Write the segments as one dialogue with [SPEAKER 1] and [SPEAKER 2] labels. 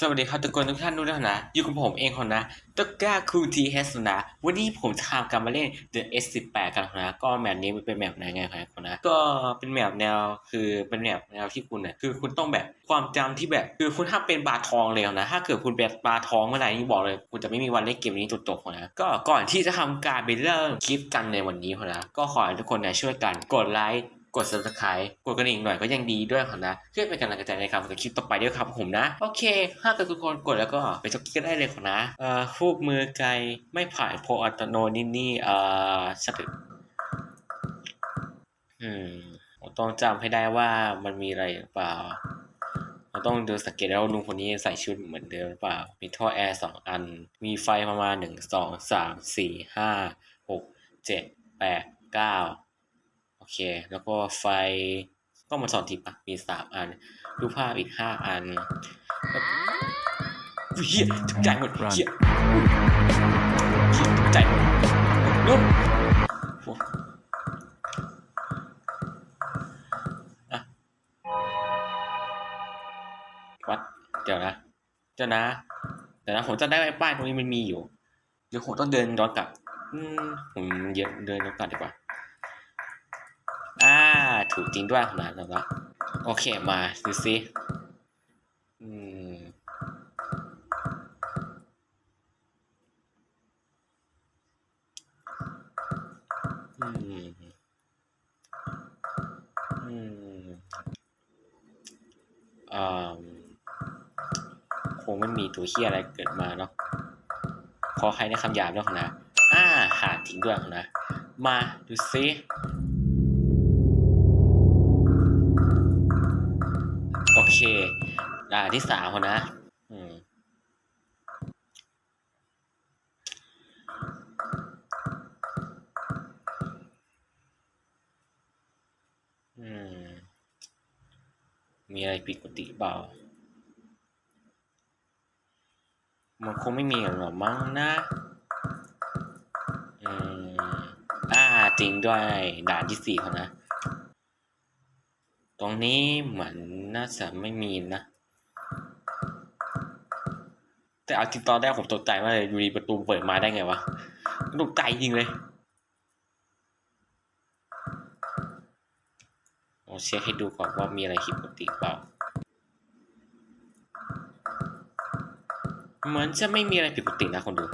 [SPEAKER 1] สวัสดีครับทุกคนทุกท่านทุกท่านนะ อยู่กับผมเองคนนะตะก้าคูทีเฮสนะ วันนี้ผมจะทำการมาเล่น The S18 กันนะ ก็แมปนี้มันเป็นแมปไหนไงครับคนนะ ก็เป็นแมปแนวคือเป็นแมปแนวที่คุณเนี่ยคือคุณต้องแบบความจำที่แบบ คือคุณถ้าเป็นบาทองเลยนะ ถ้าเกิดคุณเป็นบาทองเมื่อไหร่นี่บอกเลย คุณจะไม่มีวันเล่นเกมนี้จบจบนะ ก็ก่อนที่จะทำการไปเริ่มคลิปกันในวันนี้นะ ก็ขอให้ทุกคนเนี่ยช่วยกันกดไลค์ กด subscribe กดกระดิ่งหน่อยก็ยังดีด้วยครับนะเพื่อเป็นกำลังใจในการทำคลิปต่อไปด้วยครับผมนะ โอเค ถ้าเกิดทุกคนกดแล้วก็ไปชมคลิปกันได้เลยครับนะเอ่อคูบมือไกลไม่ผ่านโพอัตโนนี่นี่เอ่อสตึกอืมต้องจำให้ได้ว่ามันมีอะไรหรือเปล่าเราต้องดูสังเกตแล้วลุงคนนี้ใส่ชุดเหมือนเดิมหรือเปล่า มีท่อแอร์สองอัน มีไฟประมาณหนึ่งสองสามสี่ห้าหกเจ็ดแปดเก้า อเค แล้วก็ไฟก็มาสอนทีปะมีสามอัน รูปภาพอีกห้าอันแล้วอุ๊ยเฮียตกใจหมดเฮียเฮียตกใจหมดลุกโอ้อะวัด เดี๋ยวนะเดี๋ยวนะเดี๋ยวนะผมจะได้ไอ้ป้ายตรงนี้มันมีอยู่ เดี๋ยวผมต้องเดินย้อนกลับ อืมผมเดินเดินย้อนกลับดีกว่าอ่า ถูกจริงด้วยขนาดนั้นแล้วโอเคมาดูซิอืมอืมอืมอ่าคงไม่มีตัวเฮียอะไรเกิดมาเนาะขอใครในคำหยาบด้วยนะอ่าหาจริงด้วยนะ มาดูซิ เคด่าที่สามคนนะอืมอืม มีอะไรผิดปกติเปล่า มันคงไม่มีหรอกมั้งนะอืมอ่าจริงด้วยด่านที่สี่เขานะ ตรงนี้เหมือนน่าจะไม่มีนะ แต่เอาจริงตอนแรกผมตกใจมากเลยอยู่ดีประตูเปิดมาได้ไงวะตกใจจริงเลยเราเช็คให้ดูก่อนว่ามีอะไรผิดปกติเปล่า เหมือนจะไม่มีอะไรผิดปกตินะคนดู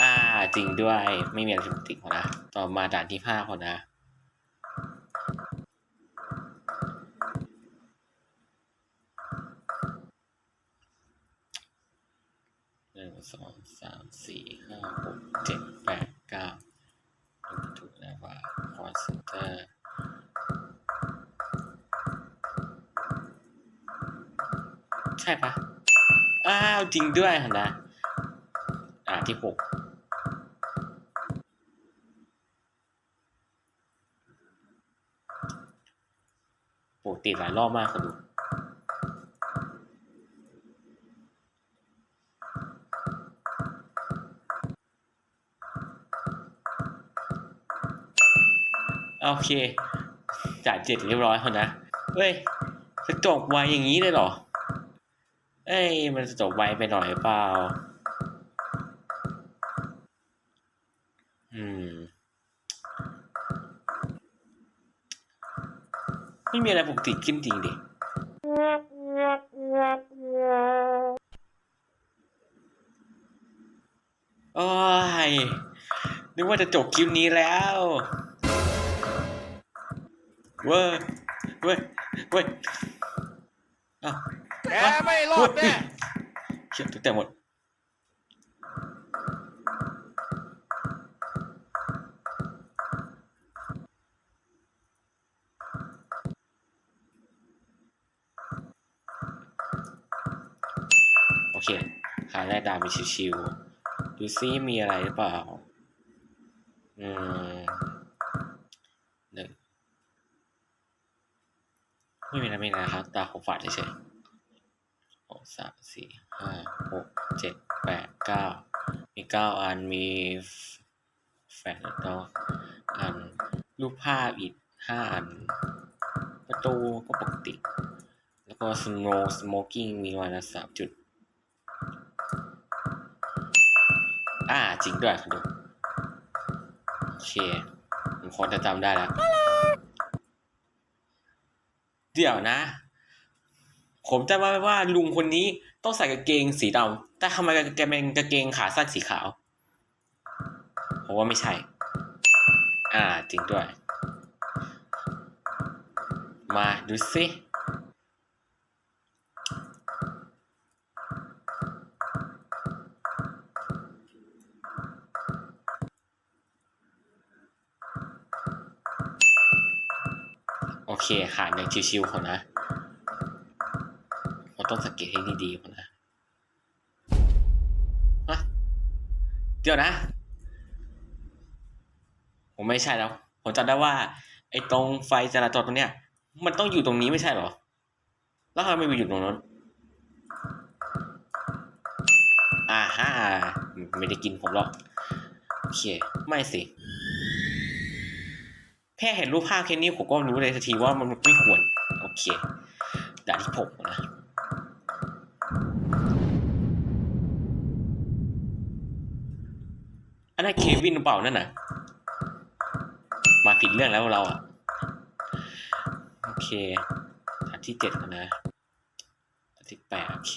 [SPEAKER 1] อ่าจริงด้วยไม่มีอะไรผิดปกติคนนะ ต่อมาด่านที่ห้าคนนะ หนึ่ง สองสามสี่ห้าหกเจ็ดแปดเก้าถูกแล้วว่าคอนเซนเตอร์ใช่ปะอ้าวจริงด้วยหั่นะอ่าที่หกปกติหลายรอบมากคนดู โอเค จ่ายเจ็ดเรียบร้อยคนนะเฮ้ยจะจบไวอย่างนี้เลยเหรอ เอ้ย มันจะจบไวไปหน่อยเปล่า อืม ไม่มีอะไรปกติขึ้นจริงดิโอ้ยนึกว่าจะจบคลิปนี้แล้ว เว้ยเว้ยเว้ยอ้าว
[SPEAKER 2] แกไม่รอดแน่
[SPEAKER 1] เขียนตั้งแต่หมดโอเคหาแรกดามีชิวๆดูซิมีอะไรหรือเปล่า อืมหนึ่ง ไม่มีอะไรไม่มีอะไรครับ ตาผมฝาดเฉยๆหกสามสี่ห้าหกเจ็ดแปดเก้ามีเก้าอันมีแฟนแล้วอันรูปภาพอีกห้าอัน ประตูก็ปกติ แล้วก็ snow smoking มีวันละสามจุด อ่า จริงด้วยคุณดู โอเค ผมพอจะจำได้แล้ว เดี๋ยวนะ ผมจำไว้ว่าลุงคนนี้ต้องใส่กางเกงสีดำแต่ทำไมแกเป็นกางเกงขาสั้นสีขาวผมว่าไม่ใช่ อ่าจริงด้วย มาดูสิ โอเคค่ะยังชิวๆเขานะผมต้องสังเกตให้ดีๆเขานะฮะเดี๋ยวนะ ผมไม่ใช่แล้ว ผมจำได้ว่า ไอ้ตรงไฟจราจรตรงเนี้ย มันต้องอยู่ตรงนี้ไม่ใช่หรอ แล้วทำไมไม่อยู่ตรงนั้นอ่าฮะไม่ได้กินผมหรอกโอเค ไม่สิ แค่เห็นรูปภาพแค่นี้ผมก็รู้เลยทันทีว่ามันไม่ควร โอเคด่าที่ผมนะ อันนั้นเควินหรือเปล่านั่นน่ะ มาผิดเรื่องแล้วเราอะ โอเคฐานที่เจ็ดนะฐานที่แปดโอเค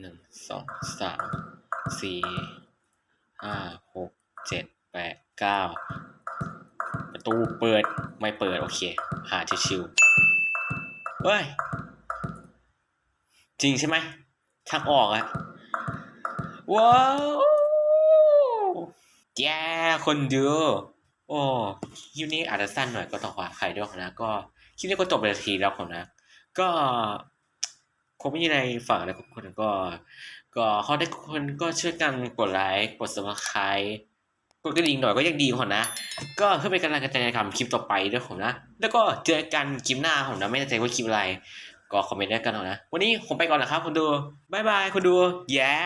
[SPEAKER 1] หนึ่งสองสามสี่ห้าหกเจ็ดแปด เก้าประตูเปิดไม่เปิด โอเค หาชิวๆเฮ้ย จริงใช่ไหมทางออกอะว้าวแย่คนเดูโอ้คลิปนี้อาจจะสั้นหน่อยก็ต้องขออภัยด้วยนะ ก็คลิปนี้ก็จบไปทีแล้วของนะ ก็คงไม่มีอะไรฝากอะไรกับคนก็ ก็ขอได้คนก็ช่วยกันกดไลค์กด subscribe กดกระดิ่งหน่อยก็ยังดีของนะ ก็เพื่อเป็นกำลังใจในการทำคลิปต่อไปด้วยผมนะ แล้วก็เจอกันคลิปหน้าของนะไม่แน่ใจว่าคลิปอะไร ก็คอมเมนต์ได้กันเอะนะ วันนี้ผมไปก่อนนะครับคุณดูบายบายคุณดูแย่